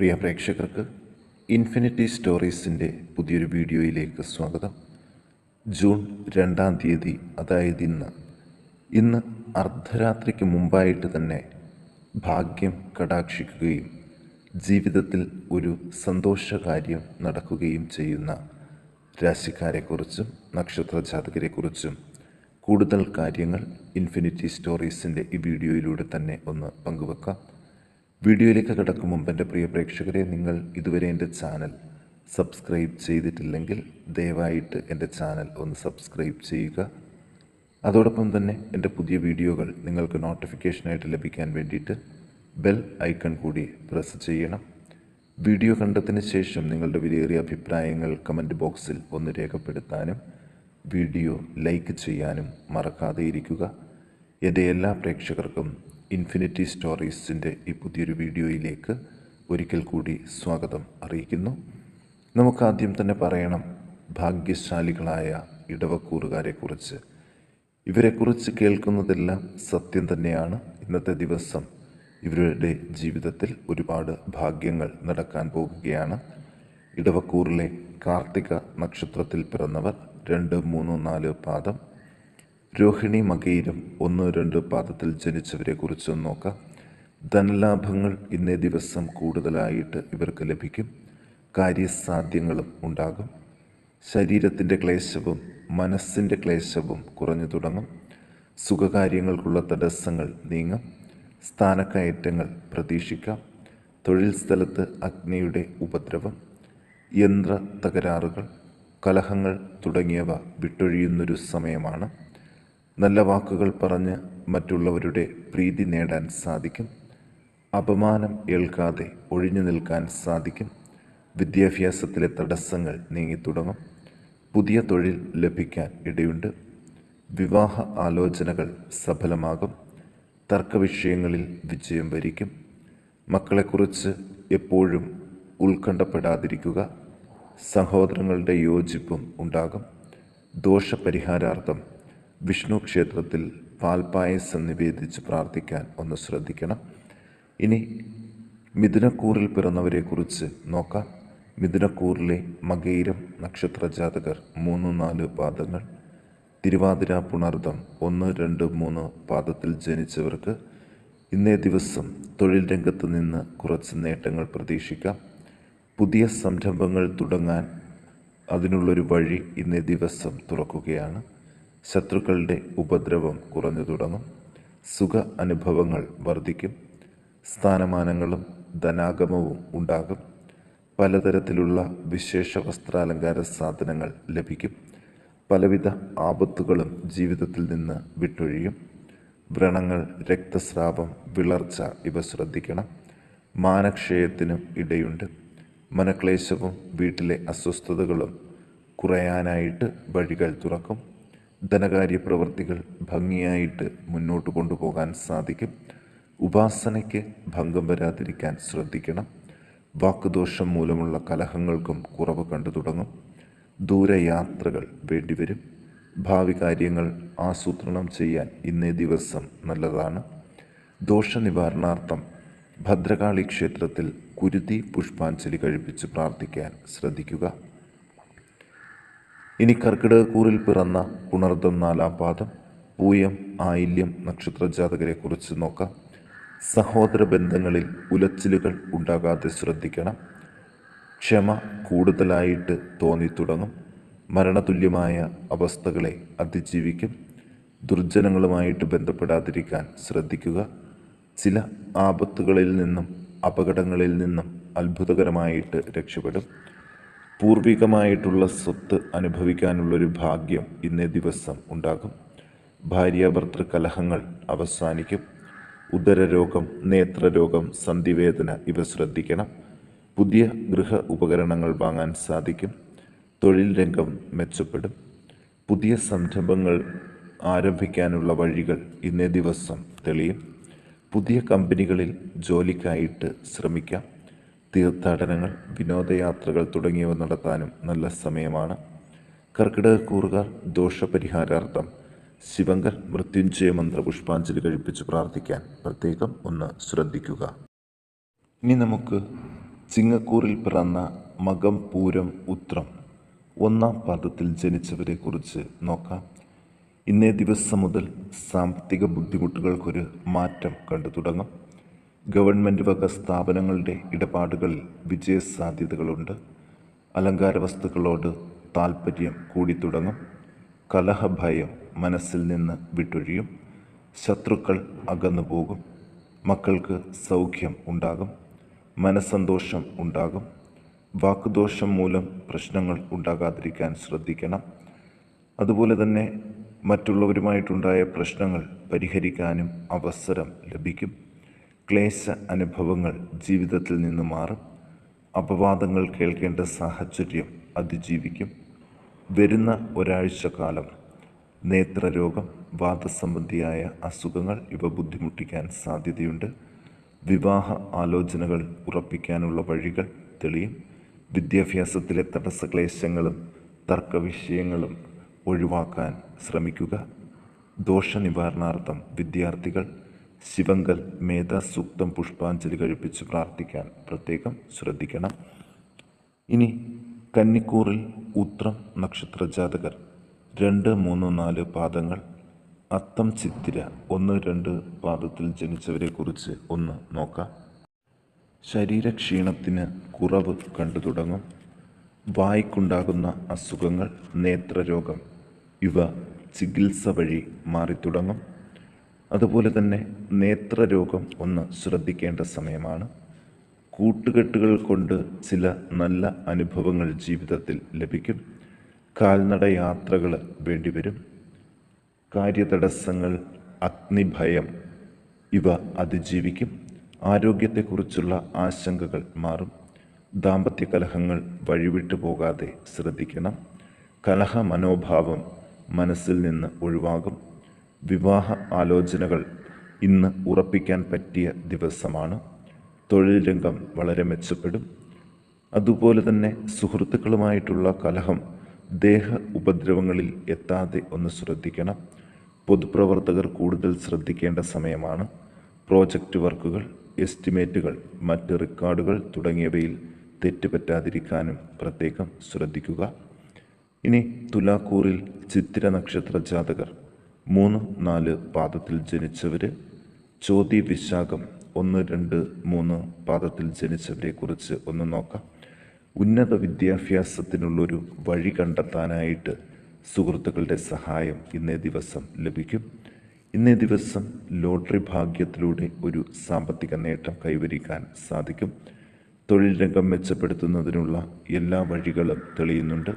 പ്രിയ പ്രേക്ഷകർക്ക് ഇൻഫിനിറ്റി സ്റ്റോറീസിന്റെ പുതിയൊരു വീഡിയോയിലേക്ക് സ്വാഗതം. ജൂൺ രണ്ടാം തീയതി അതായത് ഇന്ന്. ഇന്ന് അർദ്ധരാത്രിക്ക് മുമ്പായിട്ട് തന്നെ ഭാഗ്യം കടാക്ഷിക്കുകയും ജീവിതത്തിൽ ഒരു സന്തോഷകാര്യം നടക്കുകയും ചെയ്യുന്ന രാശിക്കാരെക്കുറിച്ചും നക്ഷത്രജാതകരെക്കുറിച്ചും കൂടുതൽ കാര്യങ്ങൾ ഇൻഫിനിറ്റി സ്റ്റോറീസിന്റെ ഈ വീഡിയോയിലൂടെ തന്നെ ഒന്ന് പങ്കുവെക്കാം. വീഡിയോയിലേക്ക് കിടക്കും മുമ്പ് എന്റെ പ്രിയ പ്രേക്ഷകരെ നിങ്ങൾ ഇതുവരെ എന്റെ ചാനൽ സബ്സ്ക്രൈബ് ചെയ്തിട്ടില്ലെങ്കിൽ ദയവായിട്ട് എന്റെ ചാനൽ ഒന്ന് സബ്സ്ക്രൈബ് ചെയ്യുക. അതോടൊപ്പം തന്നെ എന്റെ പുതിയ വീഡിയോകൾ നിങ്ങൾക്ക് നോട്ടിഫിക്കേഷനായിട്ട് ലഭിക്കാൻ വേണ്ടിയിട്ട് ബെൽ ഐക്കൺ കൂടി പ്രസ് ചെയ്യണം. വീഡിയോ കണ്ടതിന് ശേഷം നിങ്ങളുടെ വിലയേറിയ അഭിപ്രായങ്ങൾ കമന്റ് ബോക്സിൽ ഒന്ന് രേഖപ്പെടുത്താനും വീഡിയോ ലൈക്ക് ചെയ്യാനും മറക്കാതെ ഇരിക്കുക. എന്റെ എല്ലാ പ്രേക്ഷകർക്കും ഇൻഫിനിറ്റി സ്റ്റോറീസിന്റെ ഈ പുതിയൊരു വീഡിയോയിലേക്ക് ഒരിക്കൽ കൂടി സ്വാഗതം അറിയിക്കുന്നു. നമുക്കാദ്യം തന്നെ പറയണം ഭാഗ്യശാലികളായ ഇടവക്കൂറുകാരെക്കുറിച്ച്. ഇവരെക്കുറിച്ച് കേൾക്കുന്നതെല്ലാം സത്യം തന്നെയാണ്. ഇന്നത്തെ ദിവസം ഇവരുടെ ജീവിതത്തിൽ ഒരുപാട് ഭാഗ്യങ്ങൾ നടക്കാൻ പോകുകയാണ്. ഇടവക്കൂറിലെ കാർത്തിക നക്ഷത്രത്തിൽ പിറന്നവർ രണ്ട് മൂന്ന് നാല് പാദം രോഹിണി മകയിരം ഒന്ന് രണ്ട് പാദത്തിൽ ജനിച്ചവരെ കുറിച്ച് നോക്കാം. ധനലാഭങ്ങൾ ഇന്നേ ദിവസം കൂടുതലായിട്ട് ഇവർക്ക് ലഭിക്കും. കാര്യസാധ്യങ്ങളും ഉണ്ടാകും. ശരീരത്തിന്റെ ക്ലേശവും മനസ്സിന്റെ ക്ലേശവും കുറഞ്ഞു തുടങ്ങും. സുഖകാര്യങ്ങൾക്കുള്ള തടസ്സങ്ങൾ നീങ്ങും. സ്ഥാനക്കയറ്റങ്ങൾ പ്രതീക്ഷിക്കാം. തൊഴിൽ സ്ഥലത്ത് അഗ്നിയുടെ ഉപദ്രവം. യന്ത്ര തകരാറുകൾ കലഹങ്ങൾ തുടങ്ങിയവ വിട്ടൊഴിയുന്നൊരു സമയമാണ്. നല്ല വാക്കുകൾ പറഞ്ഞ് മറ്റുള്ളവരുടെ പ്രീതി നേടാൻ സാധിക്കും. അപമാനം ഏൽക്കാതെ ഒഴിഞ്ഞു നിൽക്കാൻ സാധിക്കും. വിദ്യാഭ്യാസത്തിലെ തടസ്സങ്ങൾ നീങ്ങിത്തുടങ്ങും പുതിയ തൊഴിൽ ലഭിക്കാൻ ഇടയുണ്ട്. വിവാഹ ആലോചനകൾ സഫലമാകും. തർക്കവിഷയങ്ങളിൽ വിജയം വരിക്കും. മക്കളെക്കുറിച്ച് എപ്പോഴും ഉത്കണ്ഠപ്പെടാതിരിക്കുക. സഹോദരങ്ങളുടെ യോജിപ്പും ഉണ്ടാകും. ദോഷപരിഹാരാർത്ഥം വിഷ്ണു ക്ഷേത്രത്തിൽ പാൽപ്പായസം നിവേദിച്ച് പ്രാർത്ഥിക്കാൻ ഒന്ന് ശ്രദ്ധിക്കണം. ഇനി മിഥുനക്കൂറിൽ പിറന്നവരെക്കുറിച്ച് നോക്കാം. മിഥുനക്കൂറിലെ മകൈരം നക്ഷത്ര ജാതകർ മൂന്ന് നാല് പാദങ്ങൾ. തിരുവാതിര പുണർദം ഒന്ന് രണ്ട് മൂന്ന് പാദത്തിൽ ജനിച്ചവർക്ക് ഇന്നേ ദിവസം തൊഴിൽ രംഗത്ത് നിന്ന് കുറച്ച് നേട്ടങ്ങൾ പ്രതീക്ഷിക്കാം. പുതിയ സംരംഭങ്ങൾ തുടങ്ങാൻ അതിനുള്ളൊരു വഴി ഇന്നേ ദിവസം തുറക്കുകയാണ്. ശത്രുക്കളുടെ ഉപദ്രവം കുറഞ്ഞു തുടങ്ങും. സുഖ അനുഭവങ്ങൾ വർദ്ധിക്കും. സ്ഥാനമാനങ്ങളും ധനാഗമവും ഉണ്ടാകും. പലതരത്തിലുള്ള വിശേഷ വസ്ത്രാലങ്കാര സാധനങ്ങൾ ലഭിക്കും. പലവിധ ആപത്തുകളും ജീവിതത്തിൽ നിന്ന് വിട്ടൊഴിയും. വ്രണങ്ങൾ രക്തസ്രാവം വിളർച്ച ഇവ ശ്രദ്ധിക്കണം. മാനക്ഷയത്തിനും ഇടയുണ്ട്. മനക്ലേശവും വീട്ടിലെ അസ്വസ്ഥതകളും കുറയാനായിട്ട് വഴികൾ തുറക്കും. ധനകാര്യ പ്രവൃത്തികൾ ഭംഗിയായിട്ട് മുന്നോട്ട് കൊണ്ടുപോകാൻ സാധിക്കും. ഉപാസനയ്ക്ക് ഭംഗം വരാതിരിക്കാൻ ശ്രദ്ധിക്കണം. വാക്കുദോഷം മൂലമുള്ള കലഹങ്ങൾക്കും കുറവ് കണ്ടു തുടങ്ങും. ദൂരയാത്രകൾ വേണ്ടിവരും. ഭാവി കാര്യങ്ങൾ ആസൂത്രണം ചെയ്യാൻ ഇന്നേ ദിവസം നല്ലതാണ്. ദോഷനിവാരണാർത്ഥം ഭദ്രകാളി ക്ഷേത്രത്തിൽ കുരുതി പുഷ്പാഞ്ജലി കഴിപ്പിച്ച് പ്രാർത്ഥിക്കാൻ ശ്രദ്ധിക്കുക. ഇനി കർക്കിടകക്കൂറിൽ പിറന്ന പുണർദം നാലാം പാദം പൂയം ആയില്യം നക്ഷത്ര കുറിച്ച് നോക്കാം. സഹോദര ബന്ധങ്ങളിൽ ഉലച്ചിലുകൾ ഉണ്ടാകാതെ ശ്രദ്ധിക്കണം. ക്ഷമ കൂടുതലായിട്ട് തോന്നിത്തുടങ്ങും. മരണതുല്യമായ അവസ്ഥകളെ അതിജീവിക്കും. ദുർജനങ്ങളുമായിട്ട് ബന്ധപ്പെടാതിരിക്കാൻ ശ്രദ്ധിക്കുക. ചില ആപത്തുകളിൽ നിന്നും അപകടങ്ങളിൽ നിന്നും അത്ഭുതകരമായിട്ട് രക്ഷപ്പെടും. പൂർവികമായിട്ടുള്ള സ്വത്ത് അനുഭവിക്കാനുള്ളൊരു ഭാഗ്യം ഇന്നേ ദിവസം ഉണ്ടാകും. ഭാര്യാഭർത്തൃ കലഹങ്ങൾ അവസാനിക്കും. ഉദരരോഗം നേത്രരോഗം സന്ധിവേദന ഇവ ശ്രദ്ധിക്കണം. പുതിയ ഗൃഹ ഉപകരണങ്ങൾ വാങ്ങാൻ സാധിക്കും. തൊഴിൽ രംഗം മെച്ചപ്പെടും. പുതിയ സംരംഭങ്ങൾ ആരംഭിക്കാനുള്ള വഴികൾ ഇന്നേ ദിവസം തെളിയും. പുതിയ കമ്പനികളിൽ ജോലിക്കായിട്ട് ശ്രമിക്കാം. തീർത്ഥാടനങ്ങൾ വിനോദയാത്രകൾ തുടങ്ങിയവ നടത്താനും നല്ല സമയമാണ്. കർക്കിടക കൂറുകാർ ദോഷപരിഹാരാർത്ഥം ശിവങ്കർ മൃത്യുഞ്ജയ മന്ത്ര പുഷ്പാഞ്ജലി കഴിപ്പിച്ച് പ്രാർത്ഥിക്കാൻ പ്രത്യേകം ഒന്ന് ശ്രദ്ധിക്കുക. ഇനി നമുക്ക് ചിങ്ങക്കൂറിൽ പിറന്ന മകം പൂരം ഉത്രം ഒന്നാം പാദത്തിൽ ജനിച്ചവരെക്കുറിച്ച് നോക്കാം. ഇന്നേ ദിവസം മുതൽ സാമ്പത്തിക ബുദ്ധിമുട്ടുകൾക്കൊരു മാറ്റം കണ്ടു തുടങ്ങും ഗവൺമെന്റ് വക സ്ഥാപനങ്ങളുടെ ഇടപാടുകളിൽ വിജയസാധ്യതകളുണ്ട്. അലങ്കാര വസ്തുക്കളോട് താൽപ്പര്യം കൂടി തുടങ്ങും കലഹഭയം മനസ്സിൽ നിന്ന് വിട്ടൊഴിയും. ശത്രുക്കൾ അകന്നു പോകും മക്കൾക്ക് സൗഖ്യം ഉണ്ടാകും. മനസ്സന്തോഷം ഉണ്ടാകും. വാക്കുദോഷം മൂലം പ്രശ്നങ്ങൾ ഉണ്ടാകാതിരിക്കാൻ ശ്രദ്ധിക്കണം. അതുപോലെ തന്നെ മറ്റുള്ളവരുമായിട്ടുണ്ടായ പ്രശ്നങ്ങൾ പരിഹരിക്കാനും അവസരം ലഭിക്കും. ക്ലേശ അനുഭവങ്ങൾ ജീവിതത്തിൽ നിന്ന് മാറും. അപവാദങ്ങൾ കേൾക്കേണ്ട സാഹചര്യം അതിജീവിക്കും. വരുന്ന ഒരാഴ്ച കാലം നേത്രരോഗം വാദസംബന്ധിയായ അസുഖങ്ങൾ ഇവ ബുദ്ധിമുട്ടിക്കാൻ സാധ്യതയുണ്ട്. വിവാഹ ആലോചനകൾ ഉറപ്പിക്കാനുള്ള വഴികൾ തെളിയും. വിദ്യാഭ്യാസത്തിലെ തടസ്സക്ലേശങ്ങളും തർക്കവിഷയങ്ങളും ഒഴിവാക്കാൻ ശ്രമിക്കുക. ദോഷനിവാരണാർത്ഥം വിദ്യാർത്ഥികൾ ശിവങ്കൽ മേധാസൂക്തം പുഷ്പാഞ്ജലി കഴിപ്പിച്ച് പ്രാർത്ഥിക്കാൻ പ്രത്യേകം ശ്രദ്ധിക്കണം. ഇനി കന്നിക്കൂറിൽ ഉത്രം നക്ഷത്ര ജാതകർ. രണ്ട് മൂന്ന് നാല് പാദങ്ങൾ. അത്തം ചിത്തിര. ഒന്ന് രണ്ട് പാദത്തിൽ ജനിച്ചവരെക്കുറിച്ച് ഒന്ന് നോക്കാം. ശരീരക്ഷീണത്തിന് കുറവ് കണ്ടു തുടങ്ങും. വായ്ക്കുണ്ടാകുന്ന അസുഖങ്ങൾ നേത്രരോഗം ഇവ ചികിത്സ വഴി മാറിത്തുടങ്ങും. അതുപോലെ തന്നെ നേത്രരോഗം ഒന്ന് ശ്രദ്ധിക്കേണ്ട സമയമാണ്. കൂട്ടുകെട്ടുകൾ കൊണ്ട് ചില നല്ല അനുഭവങ്ങൾ ജീവിതത്തിൽ ലഭിക്കും. കാൽനട യാത്രകൾ വേണ്ടിവരും. കാര്യതടസ്സങ്ങൾ അഗ്നിഭയം ഇവ അതിജീവിക്കും. ആരോഗ്യത്തെക്കുറിച്ചുള്ള ആശങ്കകൾ മാറും. ദാമ്പത്യ കലഹങ്ങൾ വഴിവിട്ടു പോകാതെ ശ്രദ്ധിക്കണം. കലഹ മനോഭാവം മനസ്സിൽ നിന്ന് ഒഴിവാകും. വിവാഹ ആലോചനകൾ ഇന്ന് ഉറപ്പിക്കാൻ പറ്റിയ ദിവസമാണ്. തൊഴിൽ രംഗം വളരെ മെച്ചപ്പെടും. അതുപോലെ തന്നെ സുഹൃത്തുക്കളുമായിട്ടുള്ള കലഹം ദേഹ ഉപദ്രവങ്ങളിൽ എത്താതെ ഒന്ന് ശ്രദ്ധിക്കണം. പൊതുപ്രവർത്തകർ കൂടുതൽ ശ്രദ്ധിക്കേണ്ട സമയമാണ്. പ്രോജക്റ്റ് വർക്കുകൾ എസ്റ്റിമേറ്റുകൾ മറ്റ് റെക്കോർഡുകൾ തുടങ്ങിയവയിൽ തെറ്റുപറ്റാതിരിക്കാനും പ്രത്യേകം ശ്രദ്ധിക്കുക. ഇനി തുലാക്കൂറിൽ ചിത്തിര നക്ഷത്ര ജാതകർ മൂന്ന് നാല് പാദത്തിൽ ജനിച്ചവർ ചോതി വിശാഖം ഒന്ന് രണ്ട് മൂന്ന് പാദത്തിൽ ജനിച്ചവരെ കുറിച്ച് ഒന്ന് നോക്കാം. ഉന്നത വിദ്യാഭ്യാസത്തിനുള്ളൊരു വഴി കണ്ടെത്താനായിട്ട് സുഹൃത്തുക്കളുടെ സഹായം ഇന്നേ ദിവസം ലഭിക്കും. ഇന്നേ ദിവസം ലോട്ടറി ഭാഗ്യത്തിലൂടെ ഒരു സാമ്പത്തിക നേട്ടം കൈവരിക്കാൻ സാധിക്കും. തൊഴിൽ രംഗം മെച്ചപ്പെടുത്തുന്നതിനുള്ള എല്ലാ വഴികളും തെളിയുന്നുണ്ട്.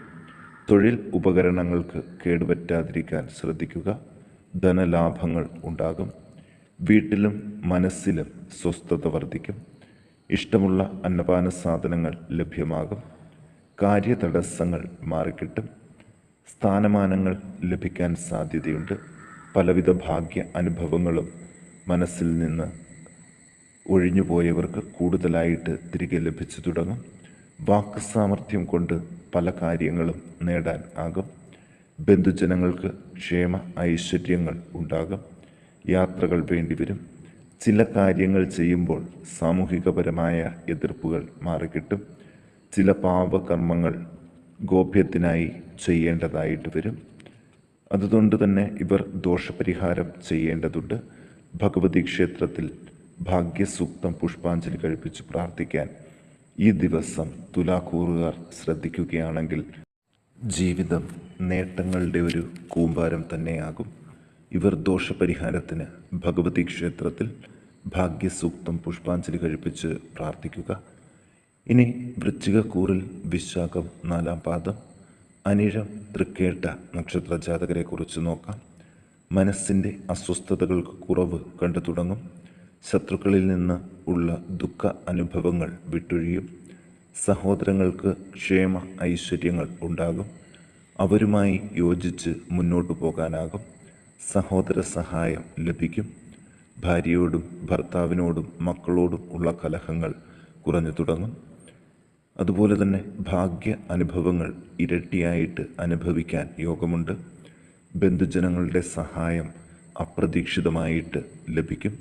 തൊഴിൽ ഉപകരണങ്ങൾക്ക് കേടുപറ്റാതിരിക്കാൻ ശ്രദ്ധിക്കുക. ധനലാഭങ്ങൾ ഉണ്ടാകും. വീട്ടിലും മനസ്സിലും സ്വസ്ഥത വർദ്ധിക്കും. ഇഷ്ടമുള്ള അന്നപാന സാധനങ്ങൾ ലഭ്യമാകും. കാര്യതടസ്സങ്ങൾ മാറിക്കിട്ടും. സ്ഥാനമാനങ്ങൾ ലഭിക്കാൻ സാധ്യതയുണ്ട്. പലവിധ ഭാഗ്യ അനുഭവങ്ങളും മനസ്സിൽ നിന്ന് ഒഴിഞ്ഞുപോയവർക്ക് കൂടുതലായിട്ട് തിരികെ ലഭിച്ചു തുടങ്ങും. വാക്ക് സാമർഥ്യം കൊണ്ട് പല കാര്യങ്ങളും നേടാൻ ആകും. ബന്ധുജനങ്ങൾക്ക് ക്ഷേമ ഐശ്വര്യങ്ങൾ ഉണ്ടാകും. യാത്രകൾ വേണ്ടിവരും ചില കാര്യങ്ങൾ ചെയ്യുമ്പോൾ സാമൂഹികപരമായ എതിർപ്പുകൾ മാറിക്കിട്ടും. ചില പാപകർമ്മങ്ങൾ ഗോപ്യത്തിനായി ചെയ്യേണ്ടതായിട്ട് വരും. അതുകൊണ്ട് തന്നെ ഇവർ ദോഷപരിഹാരം ചെയ്യേണ്ടതുണ്ട്. ഭഗവതി ക്ഷേത്രത്തിൽ ഭാഗ്യസൂക്തം പുഷ്പാഞ്ജലി കഴിപ്പിച്ച് പ്രാർത്ഥിക്കാൻ ഈ ദിവസം തുലാക്കൂറുകാർ ശ്രദ്ധിക്കുകയാണെങ്കിൽ ജീവിതം നേട്ടങ്ങളുടെ ഒരു കൂമ്പാരം തന്നെയാകും. ഇവർ ദോഷപരിഹാരത്തിന് ഭഗവതി ക്ഷേത്രത്തിൽ ഭാഗ്യസൂക്തം പുഷ്പാഞ്ജലി കഴിപ്പിച്ച് പ്രാർത്ഥിക്കുക. ഇനി വൃശ്ചികക്കൂറിൽ വിശാഖം നാലാം പാദം അനിഴം തൃക്കേട്ട നക്ഷത്ര ജാതകരെക്കുറിച്ച് നോക്കാം. മനസ്സിന്റെ അസ്വസ്ഥതകൾക്ക് കുറവ് കണ്ടു തുടങ്ങും ശത്രുക്കളിൽ നിന്ന് ഉള്ള ദുഃഖ അനുഭവങ്ങൾ വിട്ടൊഴിയും. സഹോദരങ്ങൾക്ക് ക്ഷേമ ഐശ്വര്യങ്ങൾ ഉണ്ടാകും. അവരുമായി യോജിച്ച് മുന്നോട്ടു പോകാനാകും. സഹോദര സഹായം ലഭിക്കും. ഭാര്യയോടും ഭർത്താവിനോടും മക്കളോടും ഉള്ള കലഹങ്ങൾ കുറഞ്ഞു തുടങ്ങും. അതുപോലെ തന്നെ ഭാഗ്യ അനുഭവങ്ങൾ ഇരട്ടിയായിട്ട് അനുഭവിക്കാൻ യോഗമുണ്ട്. ബന്ധുജനങ്ങളുടെ സഹായം അപ്രതീക്ഷിതമായിട്ട് ലഭിക്കും.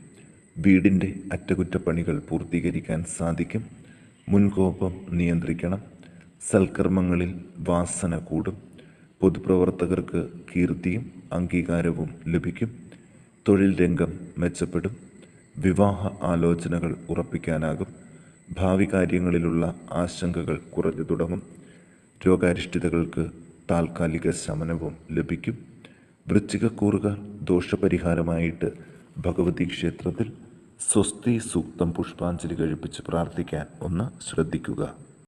വീടിന്റെ അറ്റകുറ്റപ്പണികൾ പൂർത്തീകരിക്കാൻ സാധിക്കും. മുൻകോപം നിയന്ത്രിക്കണം. സൽക്കർമ്മങ്ങളിൽ വാസന കൂടും. പൊതുപ്രവർത്തകർക്ക് കീർത്തിയും അംഗീകാരവും ലഭിക്കും. തൊഴിൽ രംഗം മെച്ചപ്പെടും. വിവാഹ ആലോചനകൾ ഉറപ്പിക്കാനാകും. ഭാവി കാര്യങ്ങളിലുള്ള ആശങ്കകൾ കുറഞ്ഞു തുടങ്ങും. രോഗാരിഷ്ഠിതകൾക്ക് താൽക്കാലിക ശമനവും ലഭിക്കും. വൃശ്ചികക്കൂറുകാർ ദോഷപരിഹാരമായിട്ട് ഭഗവതി ക്ഷേത്രത്തിൽ സ്വസ്തി സൂക്തം പുഷ്പാഞ്ജലി കഴിപ്പിച്ച് പ്രാർത്ഥിക്കാൻ ഒന്ന് ശ്രദ്ധിക്കുക.